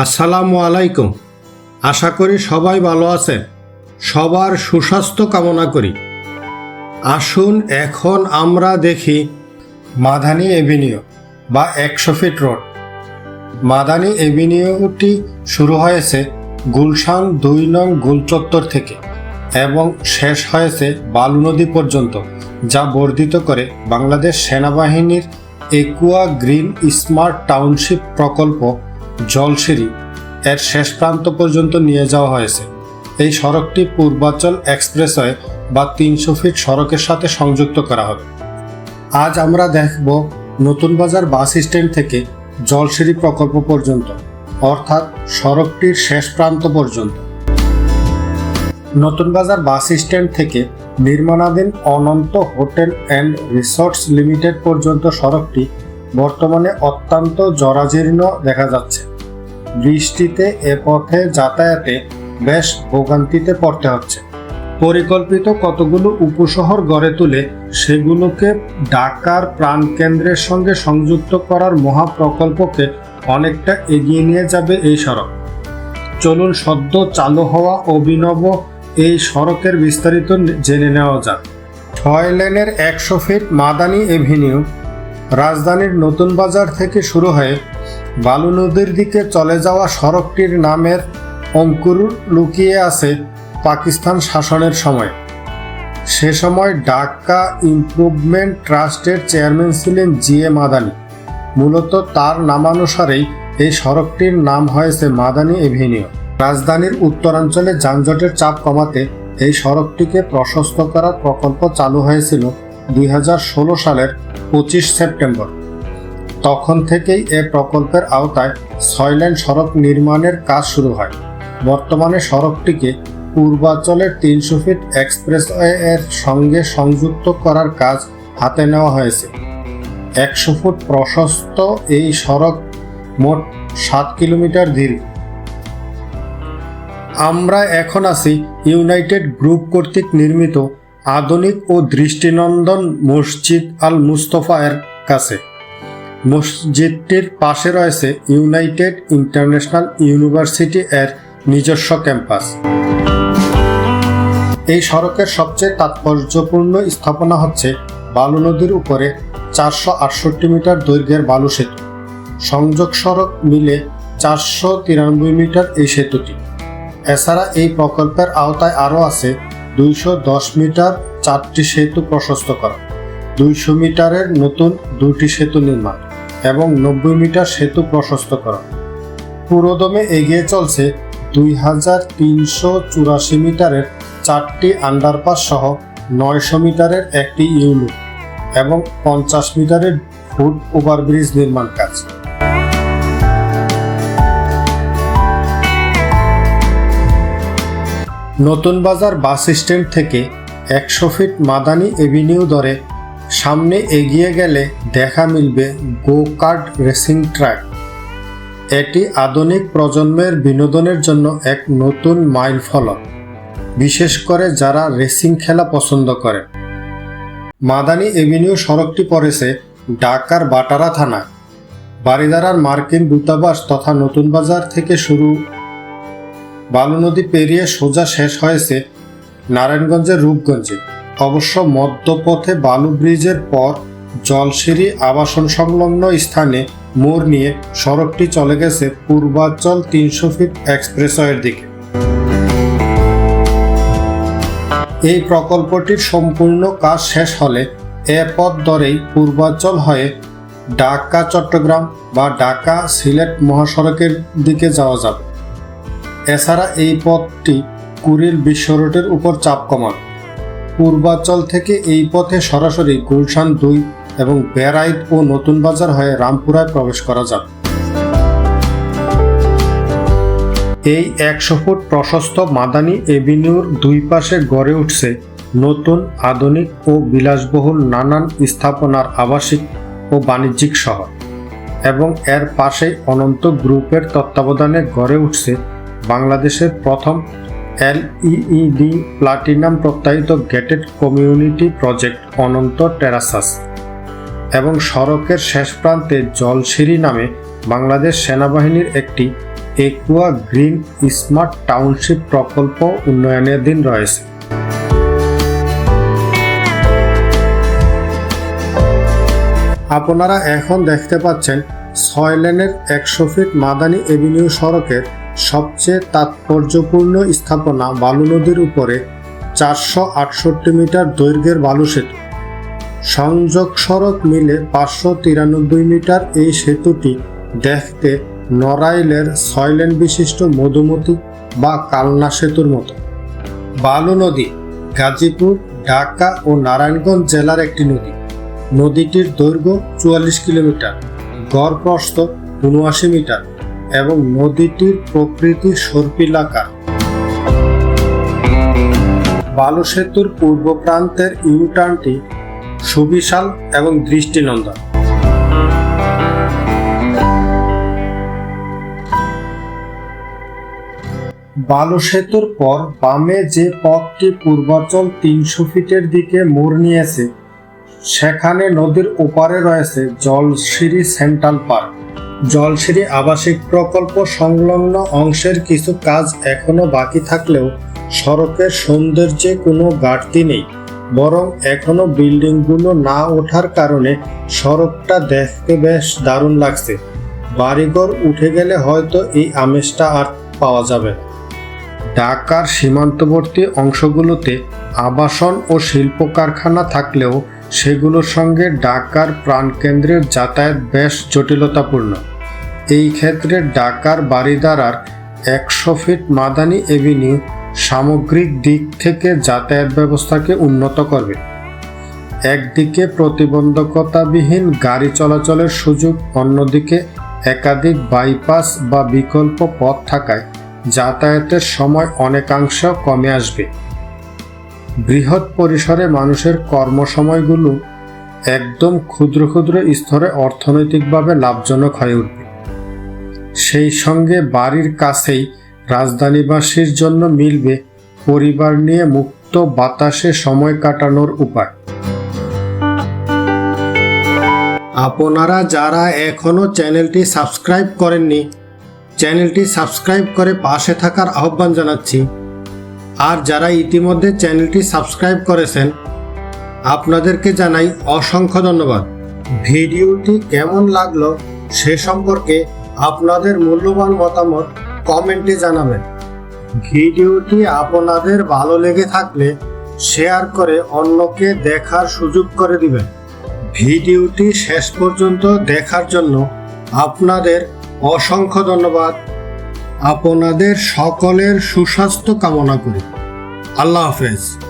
আসসালামু আলাইকুম। আশা করি সবাই ভালো আছেন। সবার সুস্বাস্থ্য কামনা করি। আসুন এখন আমরা দেখি মাদানী এভিনিউ বা একশো ফিট রোড। মাদানী এভিনিউটি শুরু হয়েছে গুলশান দুই নং গুলচত্বর থেকে এবং শেষ হয়েছে বালু নদী পর্যন্ত, যা বর্ধিত করে বাংলাদেশ সেনাবাহিনীর একুয়া গ্রিন স্মার্ট টাউনশিপ প্রকল্প জলসিঁড়ি এর শেষ প্রান্ত পর্যন্ত নিয়ে যাওয়া হয়েছে। এই সড়কটি পূর্বাচল এক্সপ্রেসওয়ে বা তিনশো ফিট সড়কের সাথে সংযুক্ত করা হবে। আজ আমরা দেখব নতুন বাজার বাস স্ট্যান্ড থেকে জলসিঁড়ি প্রকল্প পর্যন্ত, অর্থাৎ সড়কটির শেষ প্রান্ত পর্যন্ত। নতুন বাজার বাস স্ট্যান্ড থেকে নির্মাণাধীন Ananta hotel and resorts limited পর্যন্ত সড়কটি বর্তমানে অত্যন্ত জরাজীর্ণ দেখা যাচ্ছে। বৃষ্টিতে এ পথে যাতায়াতে বেশ ভোগান্তিতে পড়তে হচ্ছে। পরিকল্পিত কতগুলো উপশহর গড়ে তুলে সেগুলোকে ঢাকার প্রাণকেন্দ্রের সঙ্গে সংযুক্ত করার মহাপ্রকল্পকে অনেকটা এগিয়ে নিয়ে যাবে এই সড়ক। চলুন সদ্য চালু হওয়া অভিনব এই সড়কের বিস্তারিত জেনে নেওয়া যাক। ছয় লেনের একশো ফিট মাদানি এভিনিউ রাজধানীর নতুন বাজার থেকে শুরু হয়ে বালু নদীর দিকে চলে যাওয়া সড়কটির নামের অঙ্কুর লুকিয়ে আছে পাকিস্তান শাসনের সময়। সে সময় ঢাকা ইমপ্রুভমেন্ট ট্রাস্টের চেয়ারম্যান ছিলেন জি এ মাদানি। মূলত তার নামানুসারেই এই সড়কটির নাম হয়েছে মাদানি এভিনিউ। রাজধানীর উত্তরাঞ্চলে যানজটের চাপ কমাতে এই সড়কটিকে প্রশস্ত করার প্রকল্প চালু হয়েছিল দুই হাজার ষোলো সালের পঁচিশ সেপ্টেম্বর। তখন থেকেই এ প্রকল্পের আওতায় ছয় লেন সড়ক নির্মাণের কাজ শুরু হয়। বর্তমানে সড়কটিকে পূর্বাঞ্চলের তিনশো ফিট এক্সপ্রেসওয়ে এর সঙ্গে সংযুক্ত করার কাজ হাতে নেওয়া হয়েছে। একশো ফুট প্রশস্ত এই সড়ক মোট সাত কিলোমিটার দীর্ঘ। আমরা এখন আছি ইউনাইটেড গ্রুপ কর্তৃক নির্মিত আধুনিক ও দৃষ্টিনন্দন মসজিদ আল মুস্তফা এর কাছে। মসজিদটির পাশে রয়েছে ইউনাইটেড ইন্টারন্যাশনাল ইউনিভার্সিটি এর নিজস্ব ক্যাম্পাস। এই সড়কের সবচেয়ে তাৎপর্যপূর্ণ স্থাপনা হচ্ছে বালু নদীর উপরে চারশো আটষট্টি মিটার দৈর্ঘ্যের বালু সেতু। সংযোগ সড়ক মিলে চারশো তিরানব্বই মিটার এই সেতুটি। এছাড়া এই প্রকল্পের আওতায় আরও আছে দুইশো দশ মিটার চারটি সেতু প্রশস্ত করা, দুইশো মিটারের নতুন দুটি সেতু নির্মাণ এবং নব্বই মিটার সেতু প্রশস্ত করা। পুরোদমে এগিয়ে চলছে দুই হাজার তিনশো চুরাশি মিটারের চারটি আন্ডারপাস সহ নয়শো মিটারের একটি ইউনিট এবং পঞ্চাশ মিটারের ফুট ওভারব্রিজ নির্মাণ কাজ। নতুন বাজার বাস স্ট্যান্ড থেকে একশো ফিট মাদানি এভিনিউ ধরে সামনে এগিয়ে গেলে দেখা মিলবে গো কার্ট রেসিং ট্র্যাক। এটি আধুনিক প্রজন্মের বিনোদনের জন্য এক নতুন মাইল ফলক, বিশেষ করে যারা রেসিং খেলা পছন্দ করে মাদানী এভিনিউ সড়কটি পড়েছে ঢাকার বাটারা থানায় বারিদারার মার্কিন দূতাবাস তথা নতুন বাজার থেকে শুরু বালু নদী পেরিয়ে সোজা শেষ হয়েছে নারায়ণগঞ্জের রূপগঞ্জে। অবশ্য মধ্যপথে বালু ব্রিজের পর জলসিঁড়ি আবাসন সংলগ্ন স্থানে মোড় নিয়ে সড়কটি চলে গেছে পূর্বাঞ্চল তিনশো ফিট এক্সপ্রেসওয়ের দিকে। এই প্রকল্পটির সম্পূর্ণ কাজ শেষ হলে এ পথ ধরেই পূর্বাঞ্চল হয়ে ঢাকা চট্টগ্রাম বা ঢাকা সিলেট মহাসড়কের দিকে যাওয়া যাবে। এছাড়া এই পথটি কুড়িল বিশ্ব রোডের উপর চাপ কমান পূর্বাঞ্চল থেকে এই পথে সরাসরি গুলশান দুই এবং বেড়াইত ও নতুন বাজার হয়ে রামপুরায় প্রবেশ করা যাবে। এই একশো ফুট প্রশস্ত মাদানী এভিনিউর দুই পাশে গড়ে উঠছে নতুন, আধুনিক ও বিলাসবহুল নানান স্থাপনার আবাসিক ও বাণিজ্যিক শহর এবং এর পাশেই অনন্ত গ্রুপের তত্ত্বাবধানে গড়ে উঠছে বাংলাদেশের প্রথম এলইইডি প্লাটিনাম প্রত্যায়িত gated community project Ananta terraces এবং সড়কের শেষ প্রান্তে জলসিঁড়ি নামে বাংলাদেশ সেনাবাহিনীর একটি একুয়া গ্রিন স্মার্ট টাউনশিপ প্রকল্প উন্নয়নের উন্নয়নাধীন রয়েছে। আপনারা এখন দেখতে পাচ্ছেন ছয় লেনের একশো ফিট মাদানী এভিনিউ সড়কের সবচেয়ে তাৎপর্যপূর্ণ স্থাপনা বালু নদীর উপরে চারশো আটষট্টি মিটার দৈর্ঘ্যের বালু সেতু। সংযোগ সড়ক মিলে পাঁচশো তিরানব্বই মিটার এই সেতুটি দেখতে নড়াইলের ছয় লেন বিশিষ্ট মধুমতি বা কালনা সেতুর মতো। বালু নদী গাজীপুর, ঢাকা ও নারায়ণগঞ্জ জেলার একটি নদী। নদীটির দৈর্ঘ্য চুয়াল্লিশ কিলোমিটার, গড় প্রস্থ উনআশি মিটার। এবং নদীটির প্রকৃতি সর্পিলাকার বালু সেতুর পূর্ব প্রান্তের ইউটার্নটি সুবিশাল এবং দৃষ্টিনন্দন। বালু সেতুর পর বামে যে পথটি পূর্বাচল তিনশো ফিটের দিকে মোড় নিয়েছে, সেখানে নদীর ওপারে রয়েছে জলশিরি সেন্ট্রাল পার্ক। জলসিঁড়ি আবাসিক প্রকল্প সংলগ্ন অংশের কিছু কাজ এখনও বাকি থাকলেও সড়কের সৌন্দর্যে কোনো ঘাটতি নেই। বরং এখনও বিল্ডিংগুলো না ওঠার কারণে সড়কটা দেখতে বেশ দারুণ লাগছে। বাড়িঘর উঠে গেলে হয়তো এই আমেজটা আর পাওয়া যাবে ঢাকার সীমান্তবর্তী অংশগুলোতে আবাসন ও শিল্প কারখানা থাকলেও সেগুলোর সঙ্গে ঢাকার প্রাণকেন্দ্রের যাতায়াত বেশ জটিলতাপূর্ণ। এই ক্ষেত্রে ঢাকার বাড়িদারার একশো ফিট মাদানি এভিনিউ সামগ্রিক দিক থেকে যাতায়াত ব্যবস্থাকে উন্নত করবে। একদিকে প্রতিবন্ধকতাবিহীন গাড়ি চলাচলের সুযোগ, অন্যদিকে একাধিক বাইপাস বা বিকল্প পথ থাকায় যাতায়াতের সময় অনেকাংশ কমে আসবে। বৃহৎ পরিসরে মানুষের কর্মসময়গুলো একদম ক্ষুদ্র ক্ষুদ্র স্তরে অর্থনৈতিকভাবে লাভজনক হয়ে উঠবে। সেই সঙ্গে বাড়ির কাছেই রাজধানীবাসীর জন্য মিলবে পরিবার নিয়ে মুক্ত বাতাসে সময় কাটানোর উপায়। আপনারা যারা এখনও চ্যানেলটি সাবস্ক্রাইব করেননি, চ্যানেলটি সাবস্ক্রাইব করে পাশে থাকার আহ্বান জানাচ্ছি। আর যারা ইতিমধ্যে চ্যানেলটি সাবস্ক্রাইব করেছেন, আপনাদেরকে জানাই অসংখ্য ধন্যবাদ। ভিডিওটি কেমন লাগল সে সম্পর্কে আপনাদের মূল্যবান মতামত কমেন্টে জানাবেন। ভিডিওটি আপনাদের ভালো লেগে থাকলে শেয়ার করে অন্যকে দেখার সুযোগ করে দিবেন। ভিডিওটি শেষ পর্যন্ত দেখার জন্য আপনাদের অসংখ্য ধন্যবাদ। আপনাদের সকলের সুস্বাস্থ্য কামনা করি। আল্লাহ হাফেজ।